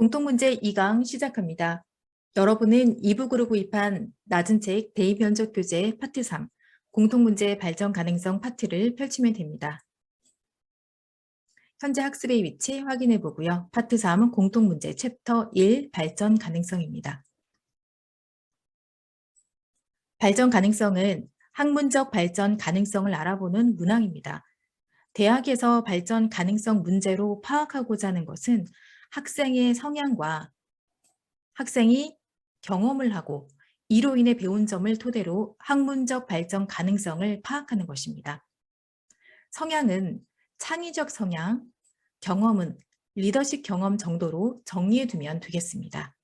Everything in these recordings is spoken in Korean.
공통문제 2강 시작합니다. 여러분은 2북으로 구입한 낮은 책 대입면적 교재 파트 3 공통문제 발전 가능성 파트를 펼치면 됩니다. 현재 학습의 위치 확인해 보고요. 파트 3은 공통문제 챕터 1 발전 가능성입니다. 발전 가능성은 학문적 발전 가능성을 알아보는 문항입니다. 대학에서 발전 가능성 문제로 파악하고자 하는 것은 학생의 성향과 학생이 경험을 하고 이로 인해 배운 점을 토대로 학문적 발전 가능성을 파악하는 것입니다. 성향은 창의적 성향, 경험은 리더십 경험 정도로 정리해 두면 되겠습니다.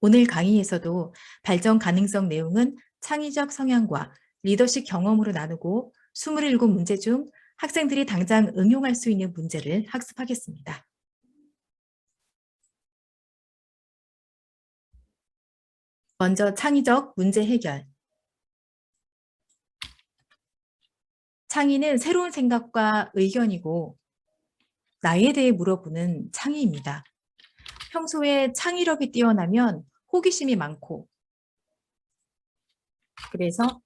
오늘 강의에서도 발전 가능성 내용은 창의적 성향과 리더십 경험으로 나누고 27문제 중 학생들이 당장 응용할 수 있는 문제를 학습하겠습니다. 먼저 창의적 문제 해결. 창의는 새로운 생각과 의견이고 나에 대해 물어보는 창의입니다. 평소에 창의력이 뛰어나면 호기심이 많고 그래서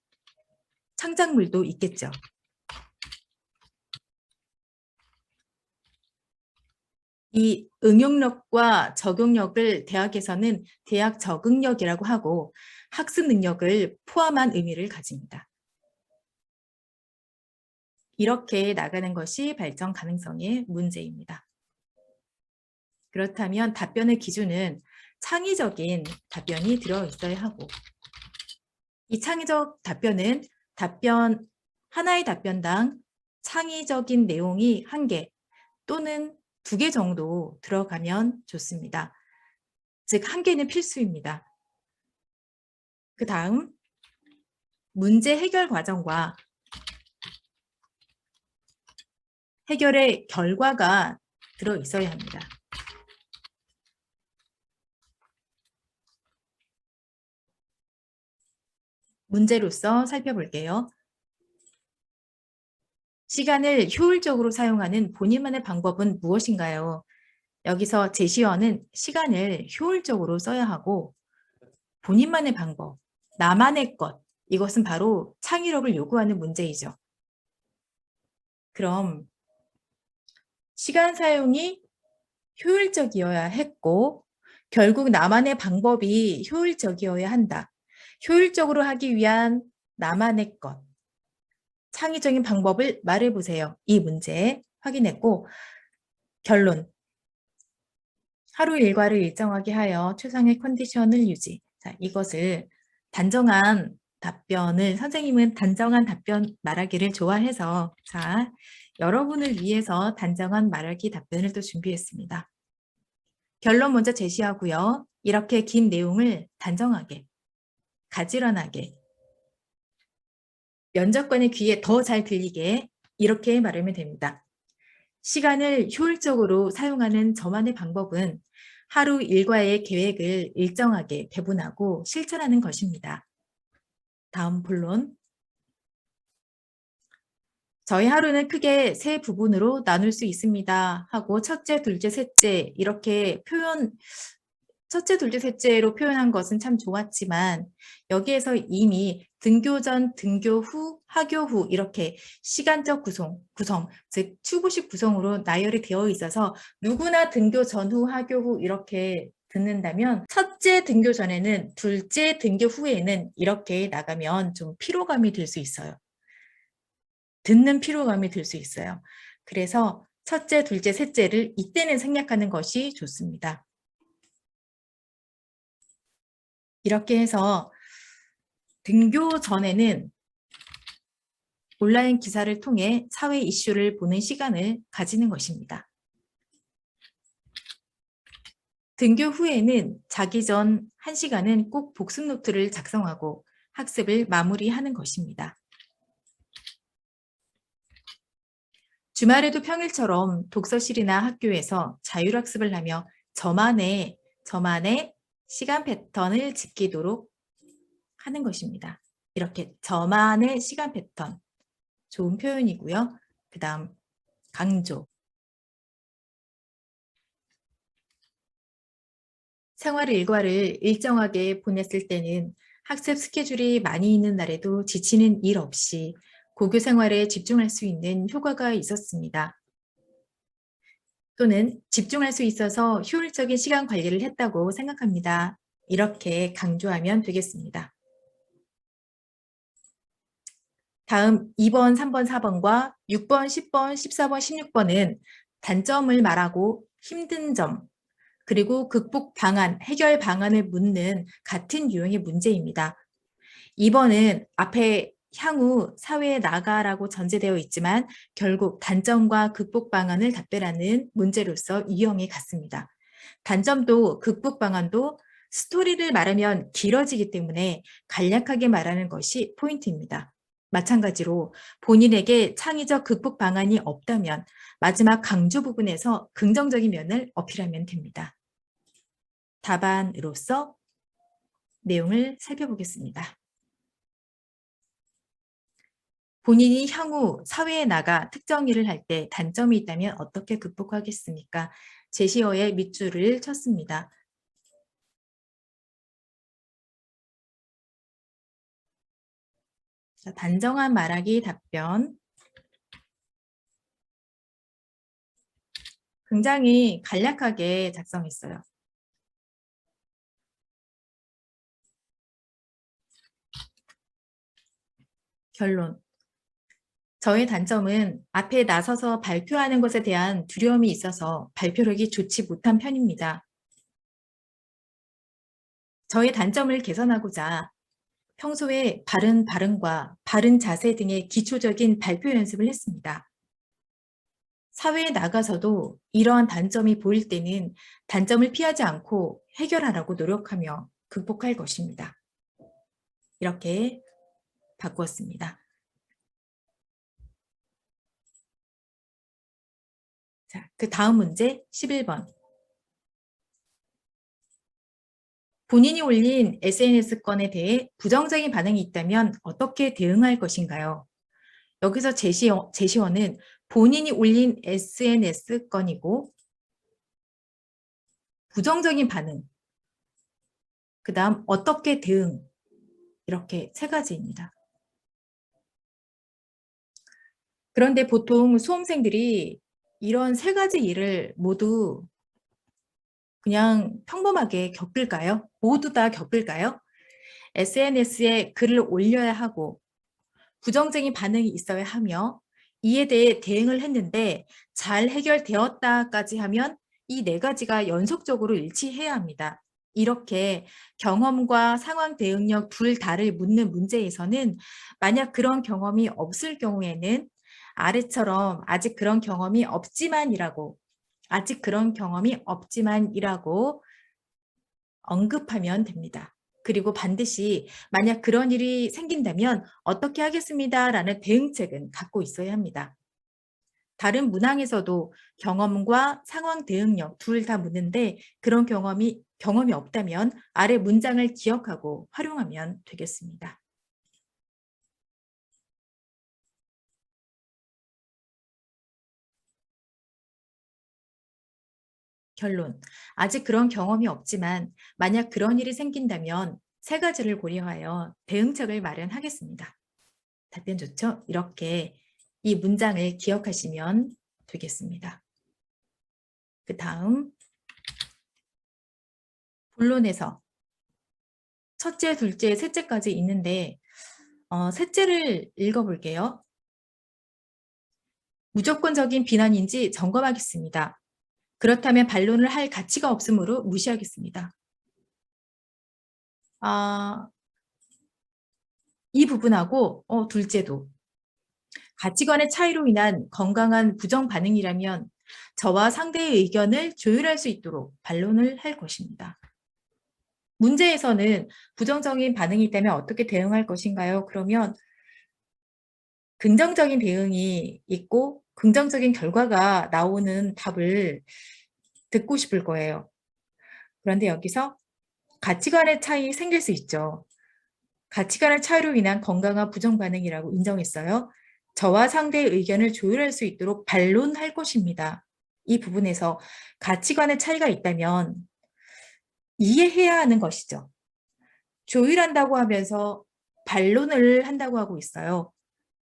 창작물도 있겠죠. 이 응용력과 적용력을 대학에서는 대학 적응력이라고 하고 학습 능력을 포함한 의미를 가집니다. 이렇게 나가는 것이 발전 가능성의 문제입니다. 그렇다면 답변의 기준은 창의적인 답변이 들어있어야 하고 이 창의적 답변은 답변 하나의 답변당 창의적인 내용이 한 개 또는 두 개 정도 들어가면 좋습니다. 즉, 한 개는 필수입니다. 그 다음 문제 해결 과정과 해결의 결과가 들어 있어야 합니다. 문제로서 살펴볼게요. 시간을 효율적으로 사용하는 본인만의 방법은 무엇인가요? 여기서 제시어는 시간을 효율적으로 써야 하고 본인만의 방법, 나만의 것, 이것은 바로 창의력을 요구하는 문제이죠. 그럼 시간 사용이 효율적이어야 했고 결국 나만의 방법이 효율적이어야 한다. 효율적으로 하기 위한 나만의 것, 창의적인 방법을 말해보세요. 이 문제 확인했고 결론 하루 일과를 일정하게 하여 최상의 컨디션을 유지 자, 이것을 단정한 답변을 선생님은 단정한 답변 말하기를 좋아해서 자 여러분을 위해서 단정한 말하기 답변을 또 준비했습니다. 결론 먼저 제시하고요. 이렇게 긴 내용을 단정하게 가지런하게 면접관의 귀에 더 잘 들리게 이렇게 말하면 됩니다. 시간을 효율적으로 사용하는 저만의 방법은 하루 일과의 계획을 일정하게 배분하고 실천하는 것입니다. 다음 본론. 저희 하루는 크게 세 부분으로 나눌 수 있습니다. 하고 첫째, 둘째, 셋째 이렇게 표현 첫째, 둘째, 셋째로 표현한 것은 참 좋았지만 여기에서 이미 등교 전, 등교 후, 하교 후 이렇게 시간적 구성, 구성 즉 추구식 구성으로 나열이 되어 있어서 누구나 등교 전후, 하교 후 이렇게 듣는다면 첫째 등교 전에는 둘째 등교 후에는 이렇게 나가면 좀 피로감이 들 수 있어요. 듣는 피로감이 들 수 있어요. 그래서 첫째, 둘째, 셋째를 이때는 생략하는 것이 좋습니다. 이렇게 해서 등교 전에는 온라인 기사를 통해 사회 이슈를 보는 시간을 가지는 것입니다. 등교 후에는 자기 전 1시간은 꼭 복습 노트를 작성하고 학습을 마무리하는 것입니다. 주말에도 평일처럼 독서실이나 학교에서 자율학습을 하며 저만의 저만의 시간 패턴을 지키도록 하는 것입니다. 이렇게 저만의 시간 패턴 좋은 표현이고요. 그 다음 강조 생활 일과를 일정하게 보냈을 때는 학습 스케줄이 많이 있는 날에도 지치는 일 없이 고교 생활에 집중할 수 있는 효과가 있었습니다. 또는 집중할 수 있어서 효율적인 시간 관리를 했다고 생각합니다. 이렇게 강조하면 되겠습니다. 다음 2번, 3번, 4번과 6번, 10번, 14번, 16번은 단점을 말하고 힘든 점, 그리고 극복 방안, 해결 방안을 묻는 같은 유형의 문제입니다. 2번은 앞에 향후 사회에 나가라고 전제되어 있지만 결국 단점과 극복 방안을 답변하는 문제로서 유형이 같습니다. 단점도 극복 방안도 스토리를 말하면 길어지기 때문에 간략하게 말하는 것이 포인트입니다. 마찬가지로 본인에게 창의적 극복 방안이 없다면 마지막 강조 부분에서 긍정적인 면을 어필하면 됩니다. 답안으로서 내용을 살펴보겠습니다. 본인이 향후 사회에 나가 특정 일을 할 때 단점이 있다면 어떻게 극복하겠습니까? 제시어에 밑줄을 쳤습니다. 자, 단정한 말하기 답변. 굉장히 간략하게 작성했어요. 결론. 저의 단점은 앞에 나서서 발표하는 것에 대한 두려움이 있어서 발표력이 좋지 못한 편입니다. 저의 단점을 개선하고자 평소에 바른 발음과 바른 자세 등의 기초적인 발표 연습을 했습니다. 사회에 나가서도 이러한 단점이 보일 때는 단점을 피하지 않고 해결하라고 노력하며 극복할 것입니다. 이렇게 바꾸었습니다. 자, 그 다음 문제 11번. 본인이 올린 SNS 건에 대해 부정적인 반응이 있다면 어떻게 대응할 것인가요? 여기서 제시어, 제시어는 본인이 올린 SNS 건이고 부정적인 반응, 그 다음 어떻게 대응 이렇게 세 가지입니다. 그런데 보통 수험생들이 이런 세 가지 일을 모두 그냥 평범하게 겪을까요? 모두 다 겪을까요? SNS에 글을 올려야 하고 부정적인 반응이 있어야 하며 이에 대해 대응을 했는데 잘 해결되었다까지 하면 이 네 가지가 연속적으로 일치해야 합니다. 이렇게 경험과 상황 대응력 둘 다를 묻는 문제에서는 만약 그런 경험이 없을 경우에는 아래처럼 아직 그런 경험이 없지만이라고 아직 그런 경험이 없지만이라고 언급하면 됩니다. 그리고 반드시 만약 그런 일이 생긴다면 어떻게 하겠습니다. 라는 대응책은 갖고 있어야 합니다. 다른 문항에서도 경험과 상황 대응력 둘 다 묻는데 그런 경험이 경험이 없다면 아래 문장을 기억하고 활용하면 되겠습니다. 결론. 아직 그런 경험이 없지만 만약 그런 일이 생긴다면 세 가지를 고려하여 대응책을 마련하겠습니다. 답변 좋죠? 이렇게 이 문장을 기억하시면 되겠습니다. 그 다음 본론에서 첫째, 둘째, 셋째까지 있는데 어, 셋째를 읽어볼게요. 무조건적인 비난인지 점검하겠습니다. 그렇다면 반론을 할 가치가 없으므로 무시하겠습니다. 아, 이 부분하고 어, 둘째도 가치관의 차이로 인한 건강한 부정 반응이라면 저와 상대의 의견을 조율할 수 있도록 반론을 할 것입니다. 문제에서는 부정적인 반응이 있다면 어떻게 대응할 것인가요? 그러면 긍정적인 대응이 있고 긍정적인 결과가 나오는 답을 듣고 싶을 거예요. 그런데 여기서 가치관의 차이 생길 수 있죠. 가치관의 차이로 인한 건강한 부정 반응이라고 인정했어요. 저와 상대의 의견을 조율할 수 있도록 반론할 것입니다. 이 부분에서 가치관의 차이가 있다면 이해해야 하는 것이죠. 조율한다고 하면서 반론을 한다고 하고 있어요.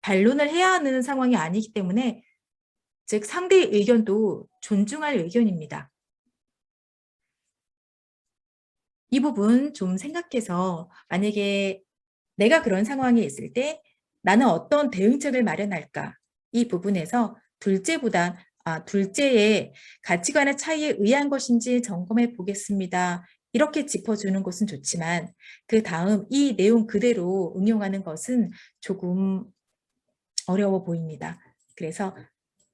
반론을 해야 하는 상황이 아니기 때문에 즉 상대의 의견도 존중할 의견입니다. 이 부분 좀 생각해서 만약에 내가 그런 상황에 있을 때 나는 어떤 대응책을 마련할까? 이 부분에서 둘째보다 아, 둘째의 가치관의 차이에 의한 것인지 점검해 보겠습니다. 이렇게 짚어주는 것은 좋지만 그 다음 이 내용 그대로 응용하는 것은 조금 어려워 보입니다. 그래서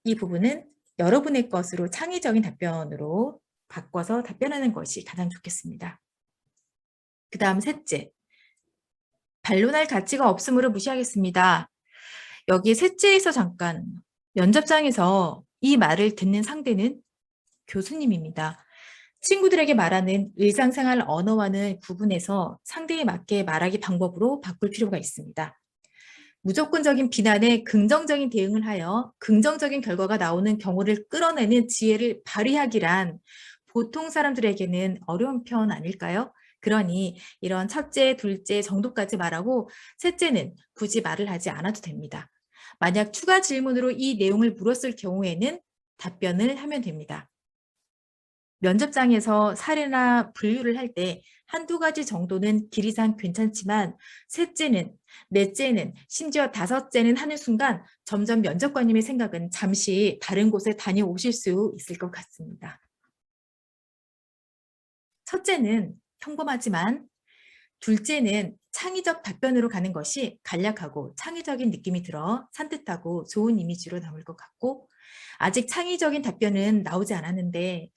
이 부분은 여러분의 것으로 창의적인 답변으로 바꿔서 답변하는 것이 가장 좋겠습니다. 그 다음 셋째, 반론할 가치가 없으므로 무시하겠습니다. 여기 셋째에서 잠깐 면접장에서 이 말을 듣는 상대는 교수님입니다. 친구들에게 말하는 일상생활 언어와는 구분해서 상대에 맞게 말하기 방법으로 바꿀 필요가 있습니다. 무조건적인 비난에 긍정적인 대응을 하여 긍정적인 결과가 나오는 경우를 끌어내는 지혜를 발휘하기란 보통 사람들에게는 어려운 편 아닐까요? 그러니 이런 첫째, 둘째 정도까지 말하고 셋째는 굳이 말을 하지 않아도 됩니다. 만약 추가 질문으로 이 내용을 물었을 경우에는 답변을 하면 됩니다. 면접장에서 사례나 분류를 할 때 한두 가지 정도는 길이상 괜찮지만 셋째는, 넷째는, 심지어 다섯째는 하는 순간 점점 면접관님의 생각은 잠시 다른 곳에 다녀오실 수 있을 것 같습니다. 첫째는 평범하지만 둘째는 창의적 답변으로 가는 것이 간략하고 창의적인 느낌이 들어 산뜻하고 좋은 이미지로 남을 것 같고 아직 창의적인 답변은 나오지 않았는데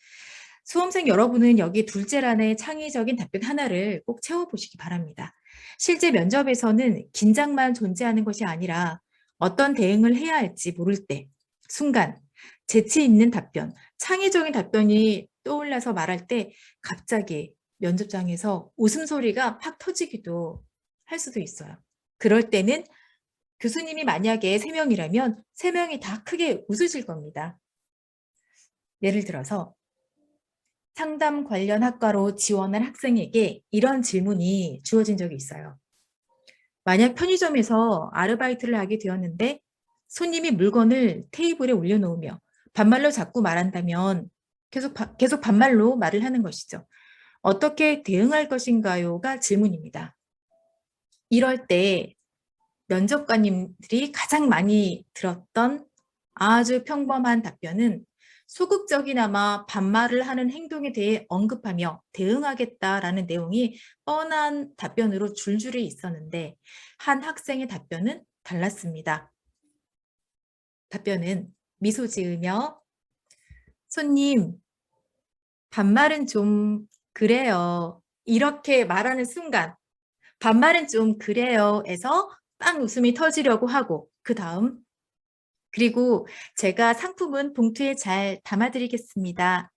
수험생 여러분은 여기 둘째란에 창의적인 답변 하나를 꼭 채워보시기 바랍니다. 실제 면접에서는 긴장만 존재하는 것이 아니라 어떤 대응을 해야 할지 모를 때 순간 재치 있는 답변, 창의적인 답변이 떠올라서 말할 때 갑자기 면접장에서 웃음소리가 팍 터지기도 할 수도 있어요. 그럴 때는 교수님이 만약에 세명이라면세명이 다 크게 웃으실 겁니다. 예를 들어서 상담 관련 학과로 지원한 학생에게 이런 질문이 주어진 적이 있어요. 만약 편의점에서 아르바이트를 하게 되었는데 손님이 물건을 테이블에 올려놓으며 반말로 자꾸 말한다면 계속, 계속 반말로 말을 하는 것이죠. 어떻게 대응할 것인가요가 질문입니다. 이럴 때 면접관님들이 가장 많이 들었던 아주 평범한 답변은 소극적이나마 반말을 하는 행동에 대해 언급하며 대응하겠다라는 내용이 뻔한 답변으로 줄줄이 있었는데 한 학생의 답변은 달랐습니다. 답변은 미소 지으며 손님 반말은 좀 그래요. 이렇게 말하는 순간 반말은 좀 그래요 에서 빵 웃음이 터지려고 하고 그 다음 그리고 제가 상품은 봉투에 잘 담아드리겠습니다.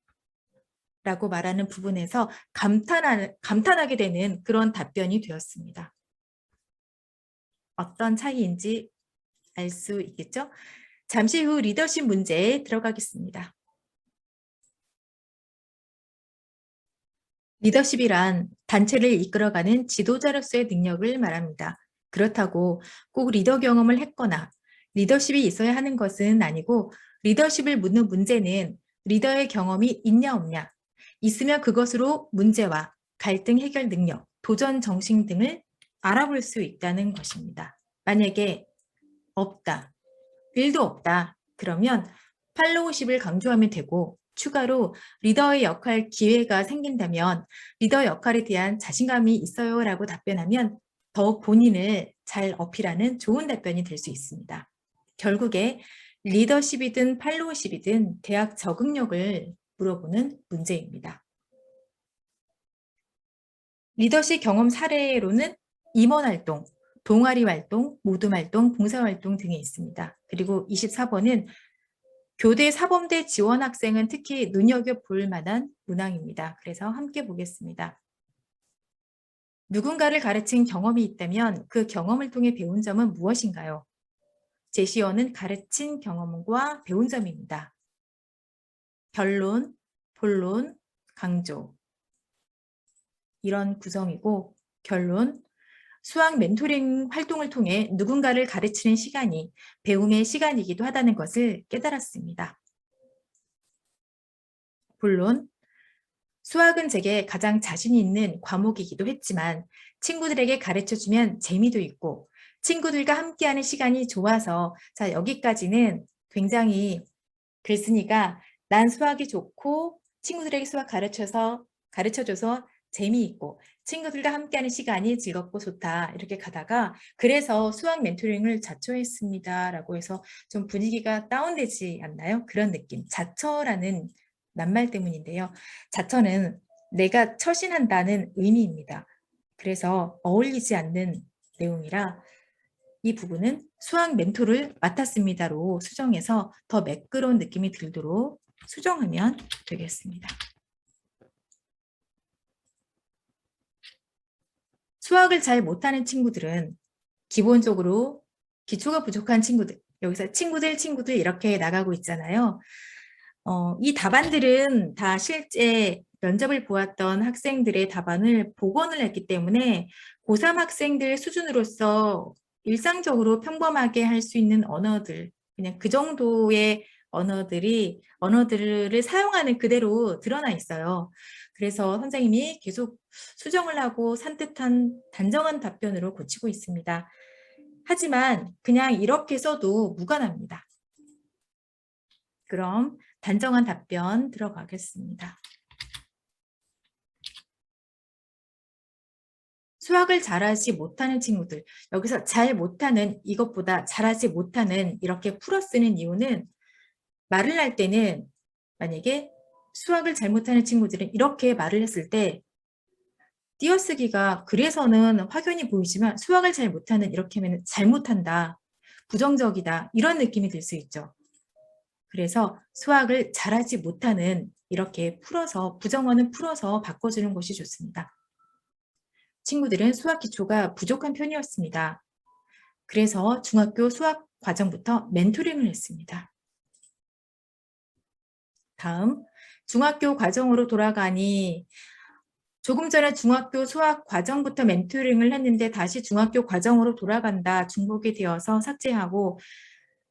라고 말하는 부분에서 감탄하, 감탄하게 되는 그런 답변이 되었습니다. 어떤 차이인지 알 수 있겠죠? 잠시 후 리더십 문제에 들어가겠습니다. 리더십이란 단체를 이끌어가는 지도자로서의 능력을 말합니다. 그렇다고 꼭 리더 경험을 했거나 리더십이 있어야 하는 것은 아니고 리더십을 묻는 문제는 리더의 경험이 있냐 없냐 있으면 그것으로 문제와 갈등 해결 능력, 도전 정신 등을 알아볼 수 있다는 것입니다. 만약에 없다, 일도 없다 그러면 팔로우십을 강조하면 되고 추가로 리더의 역할 기회가 생긴다면 리더 역할에 대한 자신감이 있어요 라고 답변하면 더욱 본인을 잘 어필하는 좋은 답변이 될 수 있습니다. 결국에 리더십이든 팔로우십이든 대학 적응력을 물어보는 문제입니다. 리더십 경험 사례로는 임원활동, 동아리 활동, 모둠 활동, 봉사활동 등이 있습니다. 그리고 24번은 교대 사범대 지원 학생은 특히 눈여겨볼 만한 문항입니다. 그래서 함께 보겠습니다. 누군가를 가르친 경험이 있다면 그 경험을 통해 배운 점은 무엇인가요? 제시어는 가르친 경험과 배운 점입니다. 결론, 본론, 강조. 이런 구성이고 결론 수학 멘토링 활동을 통해 누군가를 가르치는 시간이 배움의 시간이기도 하다는 것을 깨달았습니다. 물론 수학은 제게 가장 자신 있는 과목이기도 했지만 친구들에게 가르쳐주면 재미도 있고 친구들과 함께하는 시간이 좋아서 자 여기까지는 굉장히 글쓴이가 난 수학이 좋고 친구들에게 수학 가르쳐서 가르쳐줘서 재미있고 친구들과 함께하는 시간이 즐겁고 좋다 이렇게 가다가 그래서 수학 멘토링을 자처했습니다 라고 해서 좀 분위기가 다운되지 않나요? 그런 느낌. 자처라는 낱말 때문인데요. 자처는 내가 처신한다는 의미입니다. 그래서 어울리지 않는 내용이라 이 부분은 수학 멘토를 맡았습니다로 수정해서 더 매끄러운 느낌이 들도록 수정하면 되겠습니다. 수학을 잘 못하는 친구들은 기본적으로 기초가 부족한 친구들, 여기서 친구들, 친구들 이렇게 나가고 있잖아요. 어, 이 답안들은 다 실제 면접을 보았던 학생들의 답안을 복원을 했기 때문에 고3 학생들 수준으로서 일상적으로 평범하게 할 수 있는 언어들, 그냥 그 정도의 언어들이 언어들을 사용하는 그대로 드러나 있어요. 그래서 선생님이 계속 수정을 하고 산뜻한 단정한 답변으로 고치고 있습니다. 하지만 그냥 이렇게 써도 무관합니다. 그럼 단정한 답변 들어가겠습니다. 수학을 잘하지 못하는 친구들 여기서 잘 못하는 이것보다 잘하지 못하는 이렇게 풀어 쓰는 이유는 말을 할 때는 만약에 수학을 잘 못하는 친구들은 이렇게 말을 했을 때 띄어쓰기가 그래서는 확연히 보이지만 수학을 잘 못하는 이렇게 하면 잘못한다 부정적이다 이런 느낌이 들 수 있죠. 그래서 수학을 잘하지 못하는 이렇게 풀어서 부정어는 풀어서 바꿔주는 것이 좋습니다 친구들은 수학 기초가 부족한 편이었습니다. 그래서 중학교 수학 과정부터 멘토링을 했습니다. 다음 중학교 과정으로 돌아가니 조금 전에 중학교 수학 과정부터 멘토링을 했는데 다시 중학교 과정으로 돌아간다 중복이 되어서 삭제하고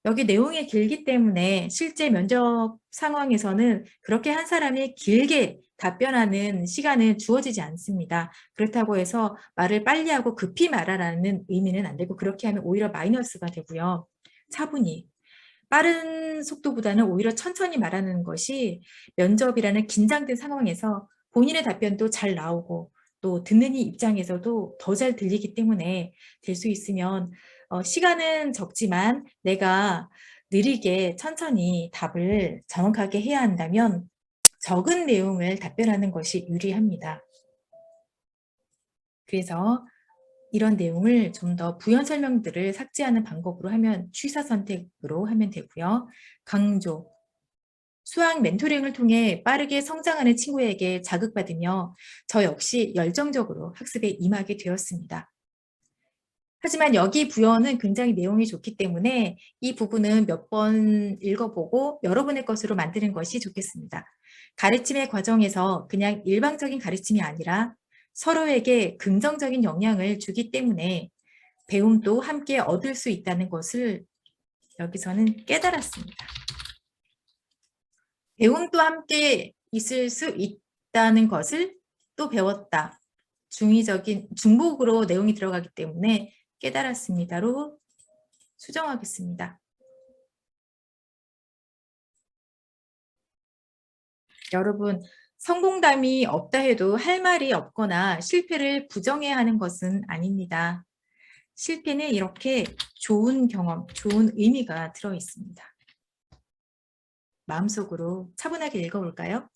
여기 내용이 길기 때문에 실제 면접 상황에서는 그렇게 한 사람이 길게 답변하는 시간은 주어지지 않습니다. 그렇다고 해서 말을 빨리 하고 급히 말하라는 의미는 안 되고 그렇게 하면 오히려 마이너스가 되고요. 차분히 빠른 속도보다는 오히려 천천히 말하는 것이 면접이라는 긴장된 상황에서 본인의 답변도 잘 나오고 또 듣는 이 입장에서도 더 잘 들리기 때문에 될 수 있으면 어, 시간은 적지만 내가 느리게 천천히 답을 정확하게 해야 한다면 적은 내용을 답변하는 것이 유리합니다. 그래서 이런 내용을 좀 더 부연 설명들을 삭제하는 방법으로 하면 취사 선택으로 하면 되고요. 강조, 수학 멘토링을 통해 빠르게 성장하는 친구에게 자극받으며 저 역시 열정적으로 학습에 임하게 되었습니다. 하지만 여기 부연은 굉장히 내용이 좋기 때문에 이 부분은 몇 번 읽어보고 여러분의 것으로 만드는 것이 좋겠습니다. 가르침의 과정에서 그냥 일방적인 가르침이 아니라 서로에게 긍정적인 영향을 주기 때문에 배움도 함께 얻을 수 있다는 것을 여기서는 깨달았습니다. 배움도 함께 있을 수 있다는 것을 또 배웠다. 중의적인 중복으로 내용이 들어가기 때문에 깨달았습니다로 수정하겠습니다. 여러분 성공담이 없다 해도 할 말이 없거나 실패를 부정해야 하는 것은 아닙니다. 실패는 이렇게 좋은 경험, 좋은 의미가 들어 있습니다. 마음속으로 차분하게 읽어볼까요?